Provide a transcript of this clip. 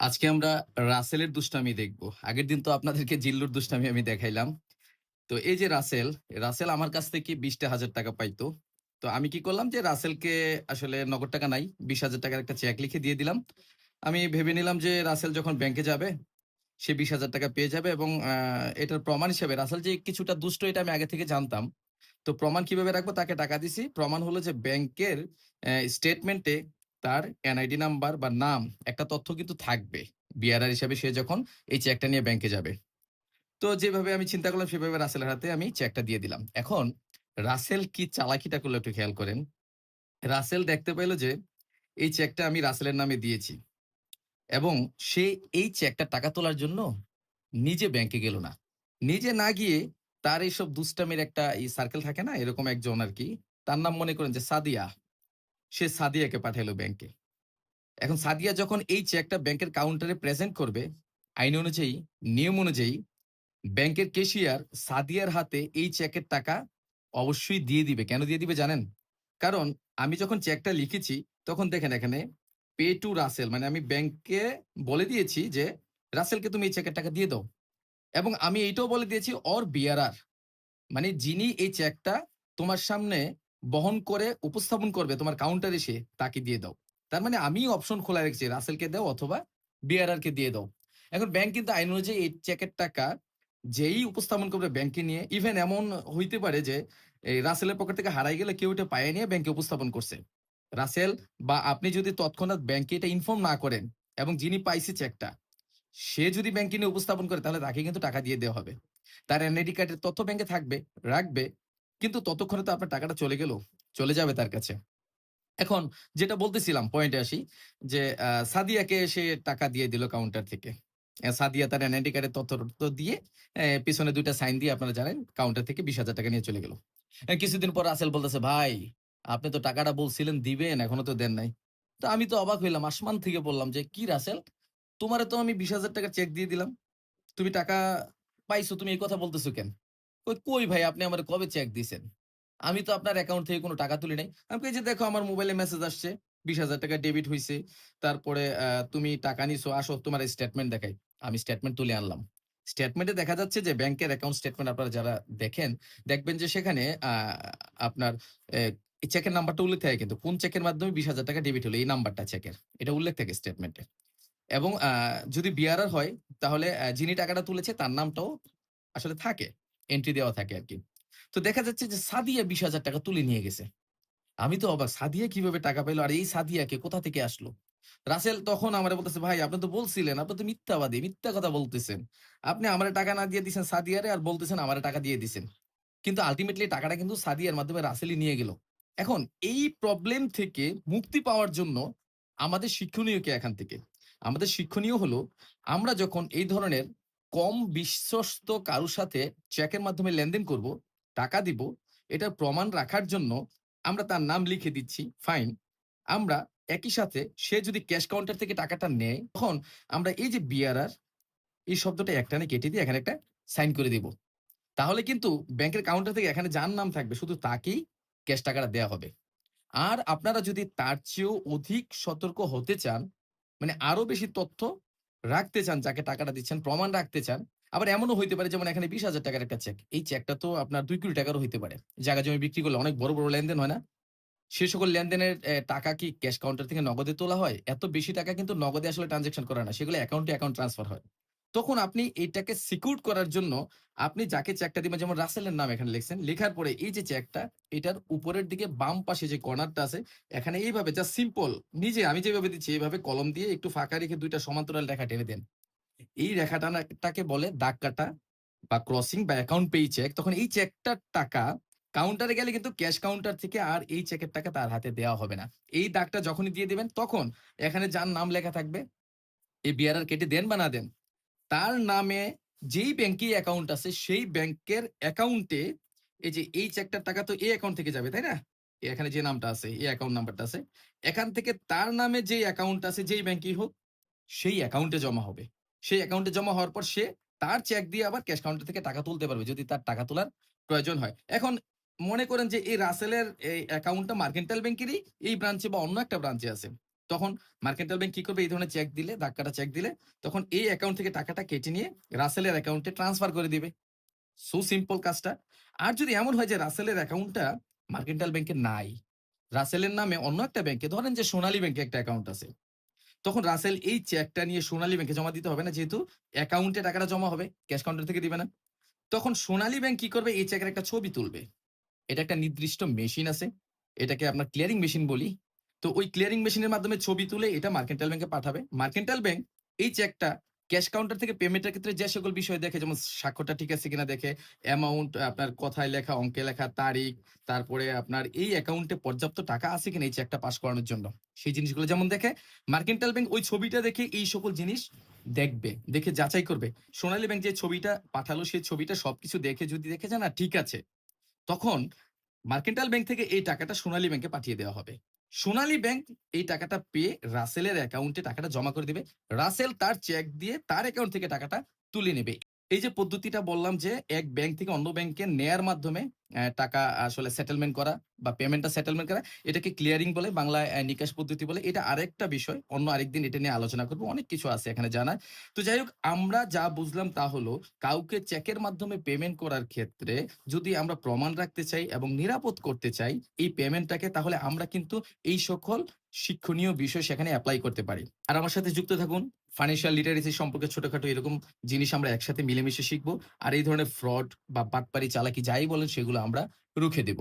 আজকে আমরা রাসেলের দুষ্টামি দেখব। আগের দিন তো আপনাদেরকে জিল্লুর দুষ্টামি আমি দেখাইলাম। তো এই যে রাসেল, রাসেল আমার কাছ থেকে ৳২০,০০০ পাইতো। তো আমি কি করলাম যে রাসেলকে আসলে নগদ টাকা নাই, বিশ হাজার টাকার একটা চেক লিখে দিয়ে দিলাম। আমি ভেবে নিলাম যে রাসেল যখন ব্যাংকে যাবে, সে ৳২০,০০০ পেয়ে যাবে এবং এটার প্রমাণ হিসেবে রাসেল যে কিছুটা দুষ্ট এটা আমি আগে থেকে জানতাম। তো প্রমাণ কীভাবে রাখব? তাকে টাকা দিছি। প্রমাণ হলো যে ব্যাংকের স্টেটমেন্টে তার এনআইডি নাম্বার বা নাম একটা তথ্য কিন্তু থাকবে। বিআরআর হিসাবে সে যখন এই চেকটা নিয়ে ব্যাংকে যাবে। তো যেভাবে আমি চিন্তা করলাম, সেভাবে রাসেলের হাতে আমি চেকটা দিয়ে দিলাম। এখন রাসেল কি চালাকিটা করল একটু খেয়াল করেন। রাসেল দেখতে পাইল যে এই চেকটা আমি রাসেলের নামে দিয়েছি এবং সে এই চেকটা টাকা তোলার জন্য নিজে ব্যাংকে গেল না। নিজে না গিয়ে তার এইসব দুষ্টামির একটা এই সার্কেল থাকে না? এরকম একজন আর কি, তার নাম মনে করেন যে সাদিয়া। সে সাদিয়াকে পাঠাইলো ব্যাংকে। এখন সাদিয়া যখন এই চেকটা ব্যাংকের কাউন্টারে প্রেজেন্ট করবে, আইন অনুযায়ী, নিয়ম অনুযায়ী ব্যাংকের ক্যাশিয়ার সাদিয়ার হাতে এই চেকের টাকা অবশ্যই দিয়ে দিবে। কেন দিয়ে দিবে জানেন? কারণ আমি যখন চেকটা লিখেছি তখন দেখেন এখানে পে টু রাসেল মানে আমি ব্যাংকে বলে দিয়েছি যে, "রাসেলকে তুমি এই চেকের টাকা দিয়ে দাও।" এবং আমি এইটাও বলে দিয়েছি অর বিআরআর মানে যিনি এই চেকটা তোমার সামনে বহন করে উপস্থাপন করবে তোমার কাউন্টারে এসে তাকে দিয়ে দাও। তার মানে আমি অপশন খোলা রেখেছি রাসেলকে দাও অথবা বিআরআর কে দিয়ে দাও। এখন ব্যাংক কিন্তু আইন অনুযায়ী এই চেকের টাকা যেই উপস্থাপন করবে ব্যাংকে নিয়ে ইভেন এমন হইতে পারে যে এই রাসেলের পকেট থেকে হারাই গেলে কেউ এটা পায়ে নিয়ে ব্যাংকে উপস্থাপন করছে। রাসেল বা আপনি যদি তৎক্ষণাৎ ব্যাংকে এটা ইনফর্ম না করেন এবং যিনি পাইছে চেকটা সে যদি ব্যাংকে নিয়ে উপস্থাপন করে তাহলে তাকে কিন্তু টাকা দিয়ে দেওয়া হবে। তার এনআইডি কার্ডের তথ্য ব্যাংকে থাকবে, রাখবে। কিন্তু ততক্ষণে তো আপনার টাকাটা চলে গেল। চলে যাবে তার কাছে। এখন যেটা বলতেছিলাম পয়েন্টে আসি যে সাদিয়াকে সে টাকা দিয়ে দিল কাউন্টার থেকে। সাদিয়া তার এনআইডি কার্ডের তথ্য দিয়ে পেছনে ২ টা সাইন দিয়ে আপনারা জানেন কাউন্টার থেকে ৳২০,০০০ নিয়ে চলে গেল। কিছুদিন পর রাসেল বলতেছে, "ভাই, আপনি তো টাকাটা বলছিলেন দিবেন, এখনও তো দেন নাই।" তো আমি তো অবাক হইলাম। আসমান থেকে বললাম যে, "কি রাসেল? তোমারে তো আমি ৳২০,০০০ চেক দিয়ে দিলাম। তুমি টাকা পাইছো, তুমি এই কথা বলতেছো কেন?" কই, "কই ভাই আপনি আমারে কবে চেক দিছেন? আমি তো আপনার অ্যাকাউন্ট থেকে কোনো টাকা তুলি নাই।" আমি যে দেখো আমার মোবাইলে মেসেজ আসছে। ৳২০,০০০ ডেবিট হয়েছে তারপরে তুমি টাকা নিছো, আসো তোমার স্টেটমেন্ট দেখাই।" আমি স্টেটমেন্ট তুলে আনলাম। স্টেটমেন্টে দেখা যাচ্ছে যে ব্যাংকের অ্যাকাউন্ট স্টেটমেন্ট আপনারা যারা দেখেন, দেখবেন যে সেখানে আপনার চেকের নাম্বারটা উল্লেখ থাকে কিন্তু কোন চেকের মাধ্যমে ৳২০,০০০ ডেবিট হলো এই নাম্বারটা চেকের। এটা উল্লেখ থাকে স্টেটমেন্টে। এবং যদি বিআরআর হয় তাহলে যিনি টাকাটা তুলেছে তার নামটাও আসলে থাকে। এন্ট্রি দেওয়া থাকে আরকি। তো দেখা যাচ্ছে যে সাদিয়া ৳২০,০০০ তুলে নিয়ে গেছে। আমি তো অবাক সাদিয়া কীভাবে টাকা পাইলো? আর এই সাদিয়াকে কোথা থেকে আসলো? রাসেল তখন আমারে বলতেছে, "ভাই আপনি তো বলছিলেন, আপনি তো মিথ্যাবাদী, মিথ্যা কথা বলতেছেন। আপনি আমারে টাকা না দিয়ে দিছেন সাদিয়ারে আর বলতেছেন আমারে টাকা দিয়ে দিছেন।" কিন্তু আল্টিমেটলি টাকাটা কিন্তু সাদিয়ার মাধ্যমে রাসেলই নিয়ে গেল। এখন এই প্রবলেম থেকে মুক্তি পাওয়ার জন্য আমাদের শিক্ষণীয় কি এখান থেকে? আমাদের শিক্ষণীয় হলো আমরা যখন এই ধরনের কম বিশ্বস্ত কারও সাথে চেকের মাধ্যমে লেনদেন করব, টাকা দিব, এটার প্রমাণ রাখার জন্য আমরা তার নাম লিখে দিচ্ছি, ফাইন। আমরা একই সাথে সে যদি ক্যাশ কাউন্টার থেকে টাকাটা নেয়, তখন আমরা এই যে বিআরআর এই শব্দটা একটানে কেটে দিয়ে এখানে একটা সাইন করে দিব। তাহলে কিন্তু ব্যাংকের কাউন্টার থেকে এখানে যার নাম থাকবে শুধু তাকেই ক্যাশ টাকাটা দেওয়া হবে। আর আপনারা যদি তার চেয়েও অধিক সতর্ক হতে চান, মানে আরও বেশি তথ্য রাখতে চান, যাকে টাকাটা দিচ্ছেন প্রমাণ রাখতে চান। আবার এমনও হইতে পারে যেমন এখানে বিশ হাজার টাকার একটা চেক। এই চেকটা তো আপনার দুই কোটি টাকারও হইতে পারে। জায়গা জমি বিক্রি করলে অনেক বড়, বড় লেনদেন হয় না? সে সকল লেনদেনের টাকা কি ক্যাশ কাউন্টার থেকে নগদে তোলা হয়? এত বেশি টাকা কিন্তু নগদে আসলে ট্রানজেকশন করে না। সেগুলো অ্যাকাউন্টে অ্যাকাউন্ট ট্রান্সফার হয়। তখন আপনি এটাকে সিকিউর করার জন্য আপনি যাকে চেকটা দিবেন যেমন রাসেলের নাম এখানে লিখছেন। লেখার পরে এই যে চেকটা এটার উপরের দিকে বাম পাশে যে কর্নারটা আছে এখানে এইভাবে যা সিম্পল নিজে আমি যেভাবে দিচ্ছি এইভাবে কলম দিয়ে একটু ফাঁকা রেখে দুইটা সমান্তরাল রেখা টেনে দেন। এই রেখা টানাটাকে বলে দাগ কাটা বা ক্রসিং বা অ্যাকাউন্ট পেই চেক। তখন এই চেকটার টাকা কাউন্টারে গেলে কিন্তু ক্যাশ কাউন্টার থেকে আর এই চেকের টাকা তার হাতে দেওয়া হবে না। এই দাগটা যখনই দিয়ে দিবেন তখন এখানে যার নাম লেখা থাকবে, এই বিআরআর কেটে দেন বা না দেন, তার নামে যেই ব্যাংকে অ্যাকাউন্ট আছে সেই ব্যাংকের অ্যাকাউন্টে এই যে এই চেকটার টাকা তো এই অ্যাকাউন্ট থেকে যাবে, তাই না? এখানে যে নামটা আছে, এই অ্যাকাউন্ট নাম্বারটা আছে। এখান থেকে তার নামে যে অ্যাকাউন্ট আছে যেই ব্যাংকেই হোক, সেই অ্যাকাউন্টে জমা হবে। সেই অ্যাকাউন্টে জমা হওয়ার পর সে তার চেক দিয়ে আবার ক্যাশ কাউন্টার থেকে টাকা তুলতে পারবে যদি তার টাকা তোলার প্রয়োজন হয়। এখন মনে করেন যে এই রাসেলের এই অ্যাকাউন্টটা মার্কেন্টাইল ব্যাংকেরই এই ব্রাঞ্চে বা অন্য একটা ব্রাঞ্চে আছে। তখন মার্কেন্টাল ব্যাংক কি করবে? এই ধরনের চেক দিলে, ধাক্কাটা চেক দিলে, তখন এই অ্যাকাউন্ট থেকে টাকাটা কেটে নিয়ে রাসেলের অ্যাকাউন্টে ট্রান্সফার করে দিবে। সো সিম্পল কাজটা। আর যদি এমন হয় যে রাসেলের অ্যাকাউন্টটা মার্কেন্টাল ব্যাংকে নাই, রাসেলের নামে অন্য একটা ব্যাংকে ধরেন যে সোনালী ব্যাংকে একটা অ্যাকাউন্ট আছে, তখন রাসেল এই চেকটা নিয়ে সোনালী ব্যাংকে জমা দিতে হবে না, যেহেতু অ্যাকাউন্টে টাকাটা জমা হবে ক্যাশ কাউন্টার থেকে দিবে না। তখন সোনালী ব্যাংক কি করবে? এই চেকের একটা ছবি তুলবে। এটা একটা নির্দিষ্ট মেশিন আছে। এটাকে আপনার ক্লিয়ারিং মেশিন বলি। তো ওই ক্লিয়ারিং মেশিনের মাধ্যমে ছবি তুলে এটা মার্কেন্টাল ব্যাংকে পাঠাবে। মার্কেন্টাল ব্যাংক এই চেকটা ক্যাশ কাউন্টার থেকে পেমেন্টের ক্ষেত্রে যে সকল বিষয় দেখে, যেমন স্বাক্ষরটা ঠিক আছে কিনা দেখে অ্যামাউন্ট আপনার কথায় লেখা, অঙ্কে লেখা, তারিখ, তারপরে আপনার এই অ্যাকাউন্টে পর্যাপ্ত টাকা আছে কিনা এই চেকটা পাস করানোর জন্য। সেই জিনিসগুলো যেমন দেখে মার্কেন্টাল ব্যাংক ওই ছবিটা দেখে এই সকল জিনিস দেখবে, দেখে যাচাই করবে। সোনালী ব্যাংক যে ছবিটা পাঠালো, সেই ছবিটা সবকিছু দেখে যদি দেখে যায় না, ঠিক আছে, তখন মার্কেন্টাল ব্যাংক থেকে এই টাকাটা সোনালী ব্যাংকে পাঠিয়ে দেওয়া হবে। সোনালী ব্যাংক এই টাকাটা পেয়ে রাসেলের অ্যাকাউন্টে টাকাটা জমা করে দিবে। রাসেল তার চেক দিয়ে তার অ্যাকাউন্ট থেকে টাকাটা তুলে নেবে। এই যে পদ্ধতিটা বললাম যে এক ব্যাংক থেকে অন্য ব্যাংকে নেয়ার মাধ্যমে টাকা আসলে সেটেলমেন্ট করা বা পেমেন্টটা সেটেলমেন্ট করা, এটাকে ক্লিয়ারিং বলে, বাংলায় নিকাশ পদ্ধতি বলে, এটা আরেকটা বিষয়, অন্য আরেকদিন এটা নিয়ে আলোচনা করব, অনেক কিছু আছে এখানে জানার। তো যাই হোক, আমরা যা বুঝলাম তা হলো, কাউকে চেকের মাধ্যমে পেমেন্ট করার ক্ষেত্রে যদি আমরা প্রমাণ রাখতে চাই এবং নিরাপদ করতে চাই, এই পেমেন্টটাকে তাহলে আমরা কিন্তু এই সকল শিক্ষণীয় বিষয় সেখানে অ্যাপ্লাই করতে পারি। আর আমার সাথে যুক্ত থাকুন ফাইন্যান্সিয়াল লিটারেসি সম্পর্কে ছোটখাটো এরকম জিনিস আমরা একসাথে মিলেমিশে শিখব। আর এই ধরনের ফ্রড বা পাটপারি চালাকি যাই বলেন, সেগুলো আমরা রুখে দেব।